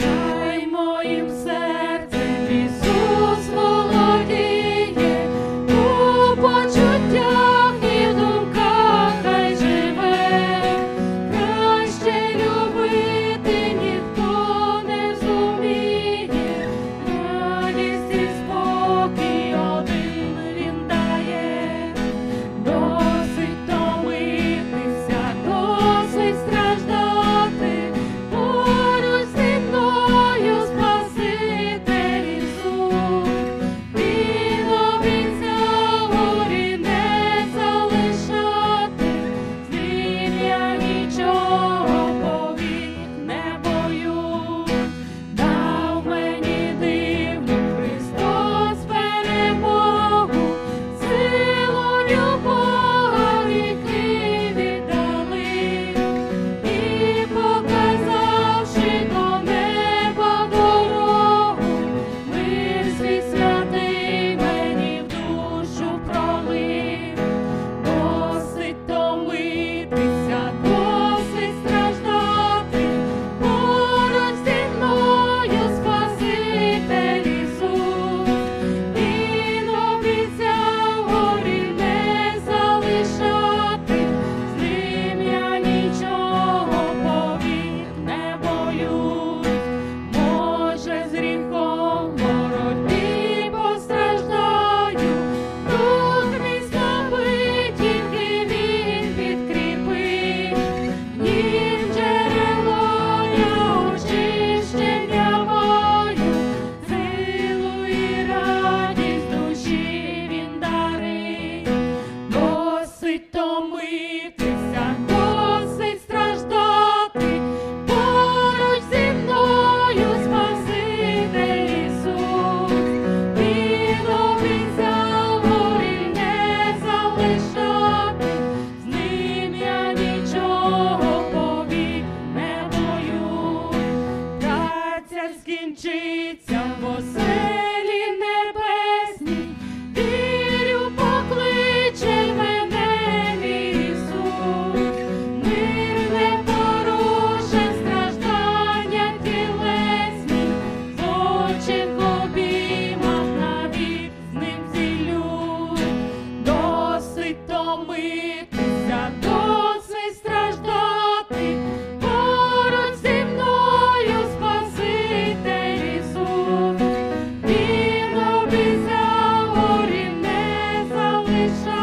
Дай моїм серцем скінчиться, бо все. Krishna.